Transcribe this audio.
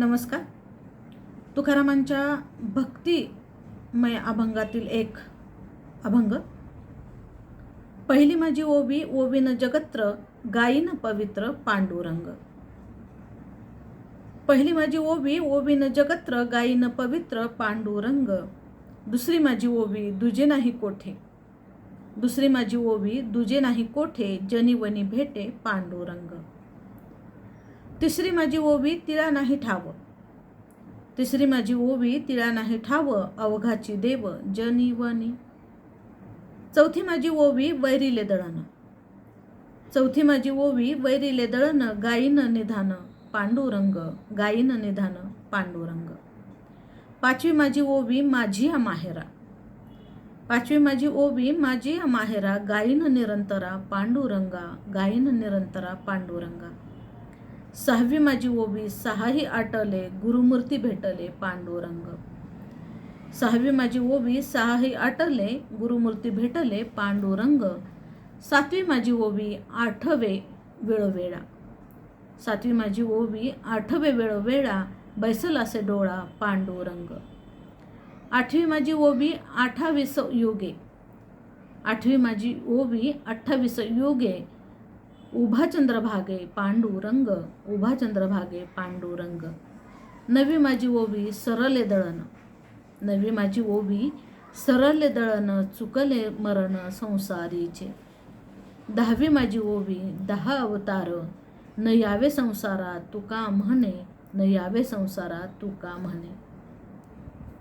नमस्कार. तुकारामांच्या भक्तिमय अभंगातील एक अभंग. पहिली माझी ओवी ओवीन जगत्र गायीन पवित्र पांडुरंग. पहिली माझी ओवी ओवीन जगत्र गायीन पवित्र पांडुरंग. दुसरी माझी ओवी दुजे नाही कोठे. दुसरी माझी ओवी दुजे नाही कोठे जनी वनी भेटे पांडुरंग. तिसरी माझी ओवी तिळा नाही ठाव. तिसरी माझी ओवी तिळा नाही ठाव अवघाची देव जनी वनी. चौथी माझी ओवी वैरिले दळण. चौथी माझी ओवी वैरिले दळण गायीनं निधान पांडुरंग गायीन निधान पांडुरंग. पाचवी माझी ओवी माझी हा माहेरा पाचवी माझी ओवी माझी हा माहेरा गायीन निरंतरा पांडुरंगा गायीन निरंतरा पांडुरंगा. सहावी माझी ओबी सहाही आटले गुरुमूर्ती भेटले पांडुरंग. सहावी माझी ओबी सहाही आटले गुरुमूर्ती भेटले पांडुरंग. सातवी माझी ओबी आठवे वेळोवेळा. सातवी माझी ओबी आठवे वेळोवेळा बैसल असे डोळा पांडुरंग. आठवी माझी ओबी अठ्ठावीस योगे. आठवी माझी ओबी अठ्ठावीस योगे. उभा चंद्रभागे पांडुरंग उभा चंद्रभागे पांडुरंग नवी माझी ओवी सरले दळण. नवी माझी ओवी सरले दळण चुकले मरण संसारीचे. दहावी माझी ओवी दहा अवतार. न यावे संसारात तुका म्हणे न यावे संसारात तुका म्हणे.